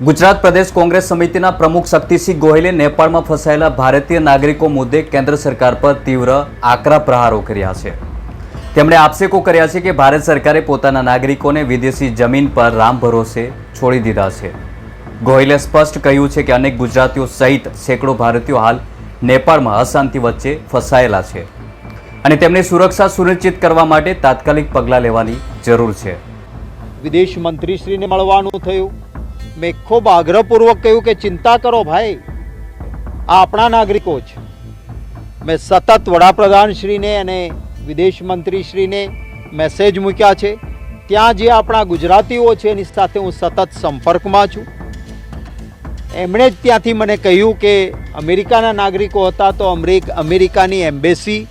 ગુજરાત પ્રદેશ કોંગ્રેસ સમિતિના પ્રમુખ શક્તિસિંહ ગોહિલે નેપાળમાં ફસાયેલા ભારતીય નાગરિકો મુદ્દે કેન્દ્ર સરકાર પર તીવ્ર આકરા પ્રહારો કર્યા છે. તેમણે આક્ષેપો કર્યા છે કે ભારત સરકારે પોતાના નાગરિકોને વિદેશી જમીન પર રામ ભરોસે છોડી દીધા છે. ગોહિલે સ્પષ્ટ કહ્યું છે કે અનેક ગુજરાતીઓ સહિત સેંકડો ભારતીયો હાલ નેપાળમાં અશાંતિ વચ્ચે ફસાયેલા છે અને તેમની સુરક્ષા સુનિશ્ચિત કરવા માટે તાત્કાલિક પગલાં લેવાની જરૂર છે. વિદેશ મંત્રીશ્રીને મળવાનું થયું. મેં ખૂબ આગ્રહપૂર્વક કહ્યું કે ચિંતા કરો ભાઈ. આ આપણા નાગરિકો છે. મેં સતત વડાપ્રધાનશ્રીને અને વિદેશ મંત્રીશ્રીને મેસેજ મૂક્યા છે. ત્યાં જે આપણા ગુજરાતીઓ છે, એની સાથે હું સતત સંપર્કમાં છું. એમણે જ ત્યાંથી મને કહ્યું કે અમેરિકાના નાગરિકો હતા તો અમરીક, અમેરિકાની એમ્બેસી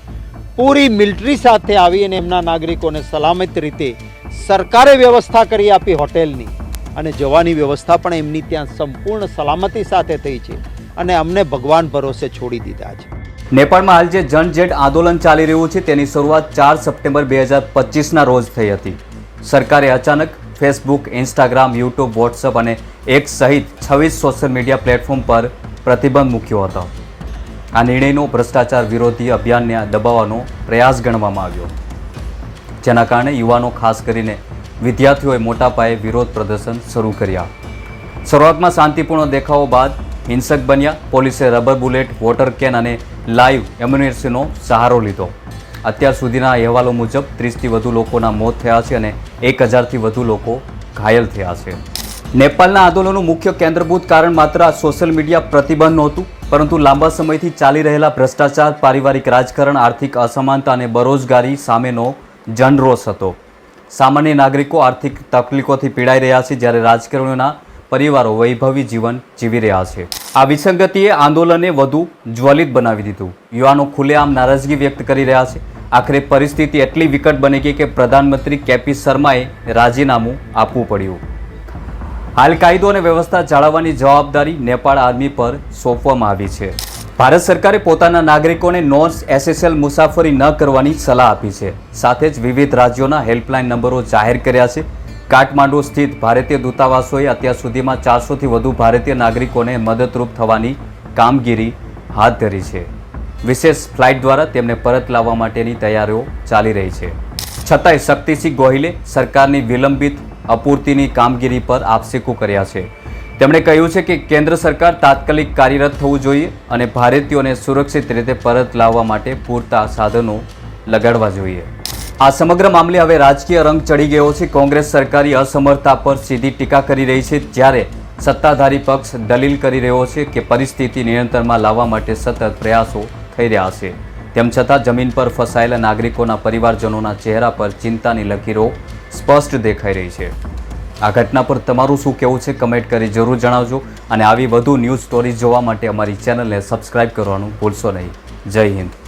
પૂરી મિલિટરી સાથે આવી અને એમના નાગરિકોને સલામત રીતે સરકારે વ્યવસ્થા કરી આપી હોટેલની. અને જવાની વ્યવસ્થા પણ એમની ત્યાં સંપૂર્ણ સલામતી સાથે થઈ છે અને અમને ભગવાન ભરોસે છોડી દીધા છે. નેપાળમાં હાલ જે જનજેટ આંદોલન ચાલી રહ્યું છે, તેની શરૂઆત ચાર સપ્ટેમ્બર બે હજાર પચીસના રોજ થઈ હતી. સરકારે અચાનક ફેસબુક, ઇન્સ્ટાગ્રામ, યુટ્યુબ વોટ્સઅપ અને એક સહિત છવ્વીસ સોશિયલ મીડિયા પ્લેટફોર્મ પર પ્રતિબંધ મૂક્યો હતો. આ નિર્ણયનો ભ્રષ્ટાચાર વિરોધી અભિયાનને દબાવવાનો પ્રયાસ ગણવામાં આવ્યો. જેના કારણે યુવાનો, ખાસ કરીને વિદ્યાર્થીઓએ મોટા પાયે વિરોધ પ્રદર્શન શરૂ કર્યા. શરૂઆતમાં શાંતિપૂર્ણ દેખાવો બાદ હિંસક બન્યા. પોલીસે રબર બુલેટ, વોટર કેન અને લાઈવ એમ્યુનિશનનો સહારો લીધો. અત્યાર સુધીના અહેવાલો મુજબ ત્રીસથી વધુ લોકોના મોત થયા છે અને એક હજારથી વધુ લોકો ઘાયલ થયા છે. નેપાળના આંદોલનનું મુખ્ય કેન્દ્રભૂત કારણ માત્ર આ સોશિયલ મીડિયા પ્રતિબંધ નહોતું, પરંતુ લાંબા સમયથી ચાલી રહેલા ભ્રષ્ટાચાર, પારિવારિક રાજકારણ, આર્થિક અસમાનતા અને બેરોજગારી સામેનો જનરોષ હતો. સામાન્ય નાગરિકો આર્થિક તકલીફોથી પીડાઈ રહ્યા છે જ્યારે રાજકારણીઓના પરિવારો વૈભવી જીવન જીવી રહ્યા છે. આ વિસંગતિએ આંદોલનને વધુ જ્વલિત બનાવી દીધું. યુવાનો ખુલ્લેઆમ નારાજગી વ્યક્ત કરી રહ્યા છે. આખરે પરિસ્થિતિ એટલી વિકટ બની ગઈ કે પ્રધાનમંત્રી કેપી શર્માએ રાજીનામું આપવું પડ્યું. હાલ કાયદો અને વ્યવસ્થા જાળવવાની જવાબદારી નેપાળ આર્મી પર સોંપવામાં આવી છે. ભારત સરકારે પોતાના નાગરિકોને નોન એસએસએલ મુસાફરી ન કરવાની સલાહ આપી છે. સાથે જ વિવિધ રાજ્યોના હેલ્પલાઇન નંબરો જાહેર કર્યા છે. કાઠમાંડુ સ્થિત ભારતીય દૂતાવાસોએ અત્યાર સુધીમાં ચારસોથી વધુ ભારતીય નાગરિકોને મદદરૂપ થવાની કામગીરી હાથ ધરી છે. વિશેષ ફ્લાઇટ દ્વારા તેમને પરત લાવવા માટેની તૈયારીઓ ચાલી રહી છે. છતાંય શક્તિસિંહ ગોહિલે સરકારની વિલંબિત અપૂર્તિની કામગીરી પર આક્ષેપો કર્યા છે. તેમણે કહ્યું છે કે કેન્દ્ર સરકાર તાત્કાલિક કાર્યરત થવું જોઈએ અને ભારતીયોને સુરક્ષિત રીતે પરત લાવવા માટે પૂરતા સાધનો લગાડવા જોઈએ. આ સમગ્ર મામલે હવે રાજકીય રંગ ચડી ગયો છે. કોંગ્રેસ સરકારી અસમર્થતા પર સીધી ટીકા કરી રહી છે. જ્યારે સત્તાધારી પક્ષ દલીલ કરી રહ્યો છે કે પરિસ્થિતિ નિયંત્રણમાં લાવવા માટે સતત પ્રયાસો થઈ રહ્યા છે. તેમ છતાં જમીન પર ફસાયેલા નાગરિકોના પરિવારજનોના ચહેરા પર ચિંતાની લકીરો સ્પષ્ટ દેખાઈ રહી છે. આ ઘટના પર તમારું શું કહેવું છે કમેન્ટ કરી જરૂર જણાવજો અને આવી વધુ ન્યૂઝ સ્ટોરીઝ જોવા માટે અમારી ચેનલને સબસ્ક્રાઇબ કરવાનું ભૂલશો નહીં. જય હિન્દ.